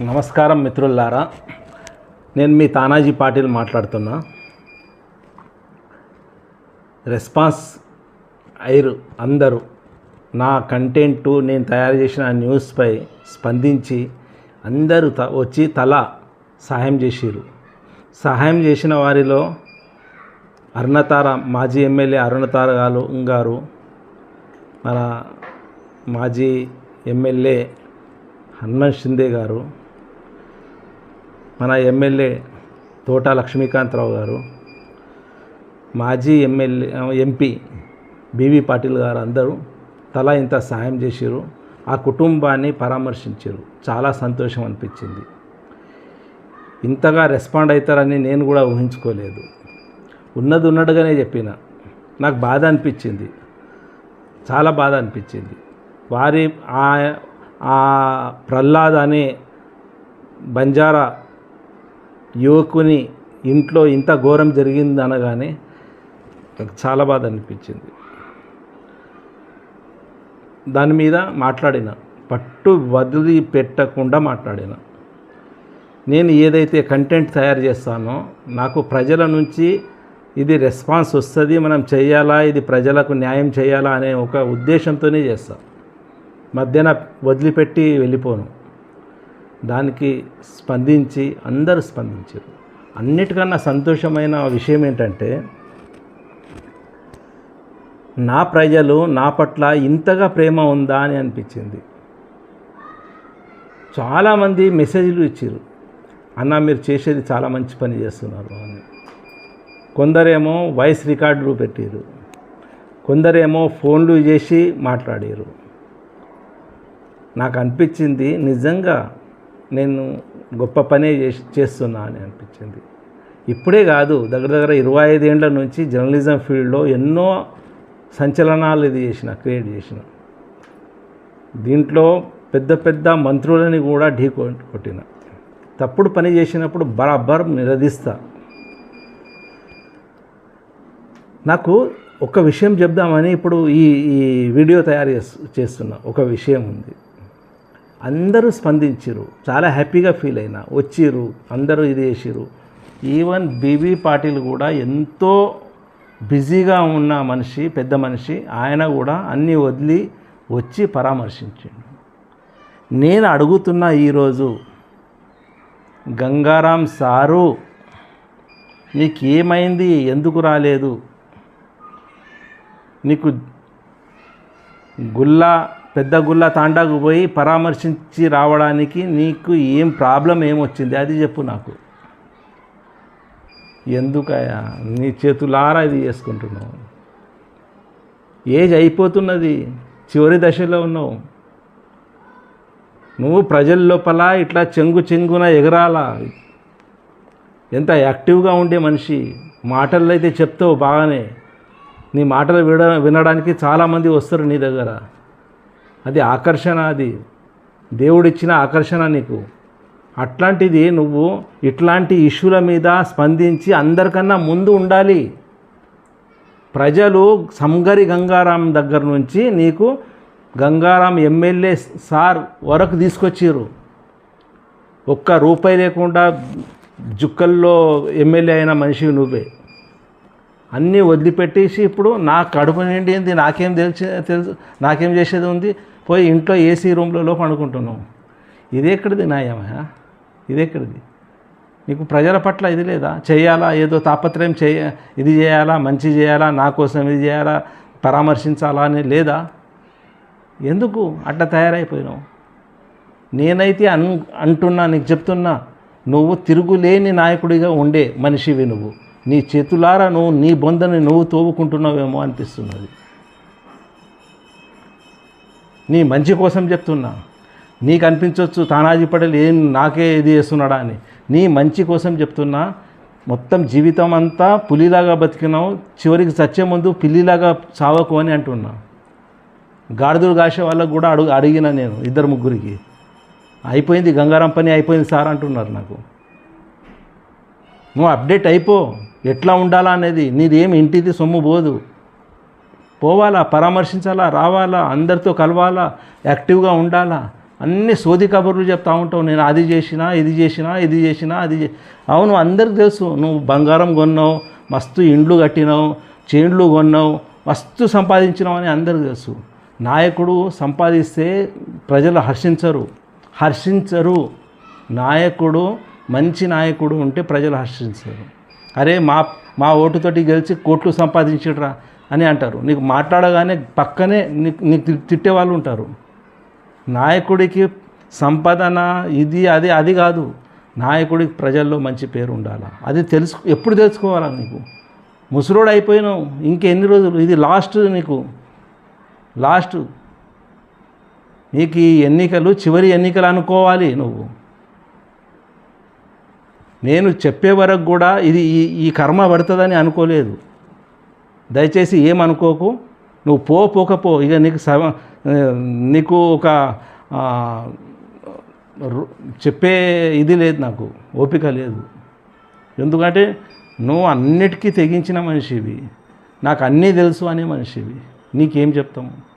నమస్కారం మిత్రులారా. నేను మీ తానాజీ పాటిల్ మాట్లాడుతున్నా. రెస్పాన్స్ ఐరు అందరూ నా కంటెంట్ నేను తయారు చేసిన న్యూస్పై స్పందించి అందరూ త వచ్చి తల సహాయం చేసిరు సహాయం చేసిన వారిలో అరుణతార మాజీ ఎమ్మెల్యే అరుణతార గారు గారు మన మాజీ ఎమ్మెల్యే హనుమంత్ షిందే గారు మన ఎమ్మెల్యే తోట లక్ష్మీకాంతరావు గారు మాజీ ఎమ్మెల్యే ఎంపీ బీవీ పాటిల్ గారు అందరూ తలా ఇంత సాయం చేసిరు ఆ కుటుంబాన్ని పరామర్శించారు చాలా సంతోషం అనిపించింది. ఇంతగా రెస్పాండ్ అవుతారని నేను కూడా ఊహించుకోలేదు. ఉన్నది ఉన్నట్టుగానే చెప్పిన. నాకు బాధ అనిపించింది. చాలా బాధ అనిపించింది. వారి ఆ ఆ ప్రహ్లాద్ అనే బంజారా యువకుని ఇంట్లో ఇంత ఘోరం జరిగింది అనగానే నాకు చాలా బాధ అనిపించింది. దాని మీద మాట్లాడిన పట్టు వదిలి పెట్టకుండా మాట్లాడిన. నేను ఏదైతే కంటెంట్ తయారు చేస్తానో నాకు ప్రజల నుంచి ఇది రెస్పాన్స్ వస్తుంది మనం చేయాలా ఇది ప్రజలకు న్యాయం చేయాలా అనే ఒక ఉద్దేశంతోనే చేస్తాను మధ్యన వదిలిపెట్టి వెళ్ళిపోను. దానికి స్పందించి అందరూ స్పందించారు. అన్నిటికన్నా సంతోషమైన విషయం ఏంటంటే నా ప్రజలు నా పట్ల ఇంతగా ప్రేమ ఉందా అని అనిపించింది. చాలామంది మెసేజ్లు ఇచ్చారు. అన్న మీరు చేసేది చాలా మంచి పని చేస్తున్నారు అని. కొందరేమో వాయిస్ రికార్డులు పెట్టారు. కొందరేమో ఫోన్లు చేసి మాట్లాడారు. నాకు అనిపించింది నిజంగా నేను గొప్ప పనే చేసి చేస్తున్నా అని అనిపించింది. ఇప్పుడే కాదు దగ్గర దగ్గర ఇరవై ఐదేళ్ళ నుంచి జర్నలిజం ఫీల్డ్లో ఎన్నో సంచలనాలు ఇది చేసిన క్రియేట్ చేసిన. దీంట్లో పెద్ద పెద్ద మంత్రులని కూడా ఢీ కొట్టిన. తప్పుడు పని చేసినప్పుడు బరాబర్ నిలదీస్తా నాకు ఒక విషయం చెప్దామని ఇప్పుడు ఈ ఈ వీడియో తయారు చేస్తు చేస్తున్నా. ఒక విషయం ఉంది. అందరూ స్పందించారు చాలా హ్యాపీగా ఫీల్ అయినా. వచ్చిర్రు. అందరూ ఇది చేసిర్రు. ఈవెన్ బీబీ పాటిల్ కూడా ఎంతో బిజీగా ఉన్న మనిషి పెద్ద మనిషి ఆయన కూడా అన్నీ వదిలి వచ్చి పరామర్శించిండు. నేను అడుగుతున్న ఈరోజు గంగారాం సారు నీకేమైంది? ఎందుకు రాలేదు? నీకు గుల్లా పెద్ద గుల్ల తాండాకు పోయి పరామర్శించి రావడానికి నీకు ఏం ప్రాబ్లం ఏమొచ్చింది? అది చెప్పు నాకు. ఎందుకయా నీ చేతులారా ఇది చేసుకుంటున్నావు? ఏజ్ అయిపోతున్నది. చివరి దశలో ఉన్నావు. నువ్వు ప్రజల లోపల ఇట్లా చెంగు చెంగున ఎగరాల? ఎంత యాక్టివ్గా ఉండే మనిషి. మాటల్లో అయితే చెప్తావు బాగానే. నీ మాటలు విన వినడానికి చాలామంది వస్తారు నీ దగ్గర. అది ఆకర్షణ అది. దేవుడిచ్చిన ఆకర్షణ నీకు. అట్లాంటిది నువ్వు ఇట్లాంటి ఇష్యూల మీద స్పందించి అందరికన్నా ముందు ఉండాలి. ప్రజలు సంగరి గంగారాం దగ్గర నుంచి నీకు గంగారాం ఎమ్మెల్యే సార్ వరకు తీసుకొచ్చారు ఒక్క రూపాయి లేకుండా జుక్కల్లో ఎమ్మెల్యే అయిన మనిషి నువ్వే. అన్నీ వదిలిపెట్టేసి ఇప్పుడు నా కడుపు నిండింది నాకేం తెలిసి తెలుసు నాకేం చేసేది ఉంది? పోయి ఇంట్లో ఏసీ రూమ్లలో పండుకుంటున్నావు ఇది ఎక్కడిది న్యాయమా? ఇది ఎక్కడిది? నీకు ప్రజల పట్ల ఇది లేదా? చేయాలా? ఏదో తాపత్రయం చేయ ఇది చేయాలా? మంచి చేయాలా? నా కోసం ఇది చేయాలా? పరామర్శించాలా అని లేదా? ఎందుకు అట్లా తయారైపోయినావు? నేనైతే అన్ అంటున్నా నీకు చెప్తున్నా నువ్వు తిరుగులేని నాయకుడిగా ఉండే మనిషివి నువ్వు. నీ చేతులారా నువ్వు నీ బొందని నువ్వు తోవుకుంటున్నావేమో అనిపిస్తున్నది. నీ మంచి కోసం చెప్తున్నా. నీకు అనిపించవచ్చు తానాజీ పటేల్ ఏం నాకే ఇది చేస్తున్నాడా అని. నీ మంచి కోసం చెప్తున్నా. మొత్తం జీవితం అంతా పులిలాగా బతికినావు. చివరికి చచ్చే ముందు పిల్లిలాగా చావకు అని అంటున్నా. గాడిదలు కాసే వాళ్ళకు కూడా అడుగు అడిగిన నేను ఇద్దరు ముగ్గురికి. అయిపోయింది గంగారం పని అయిపోయింది సార్ అంటున్నారు నాకు. నువ్వు అప్డేట్ అయిపో. ఎట్లా ఉండాలా అనేది. నీదేం ఇంటిది సొమ్ము పోదు. పోవాలా పరామర్శించాలా రావాలా అందరితో కలవాలా యాక్టివ్గా ఉండాలా? అన్ని సోది కబుర్లు చెప్తా ఉంటావు. నేను అది చేసినా ఇది చేసినా ఇది చేసినా అది అవును అందరికి తెలుసు. నువ్వు బంగారం కొన్నావు మస్తు ఇండ్లు కట్టినావు చేండ్లు కొన్నావు మస్తు సంపాదించినావు అని అందరికి తెలుసు. నాయకుడు సంపాదిస్తే ప్రజలు హర్షించరు. హర్షించరు. నాయకుడు మంచి నాయకుడు ఉంటే ప్రజలు హర్షించరు. అరే మా మా ఓటుతోటి గెలిచి కోట్లు సంపాదించడరా అని అంటారు. నీకు మాట్లాడగానే పక్కనే నీకు నీకు తిట్టే వాళ్ళు ఉంటారు. నాయకుడికి సంపాదన ఇది అది అది కాదు. నాయకుడికి ప్రజల్లో మంచి పేరు ఉండాలి? అది తెలుసు ఎప్పుడు తెలుసుకోవాలా నీకు? ముసలోడు అయిపోయినావు. ఇంకెన్ని రోజులు? ఇది లాస్ట్ నీకు. లాస్ట్. నీకు ఈ ఎన్నికలు చివరి ఎన్నికలు అనుకోవాలి నువ్వు. నేను చెప్పే వరకు కూడా ఇది ఈ ఈ కర్మ పడుతుందని అనుకోలేదు. దయచేసి ఏమనుకోకు. నువ్వు పో పోకపో ఇక నీకు సమ నీకు ఒక రు- చెప్పే ఇది లేదు నాకు. ఓపిక లేదు. ఎందుకంటే నువ్వు అన్నిటికీ తెగించిన మనిషివి. నాకు అన్నీ తెలుసు అనే మనిషివి. నీకేం చెప్తాము?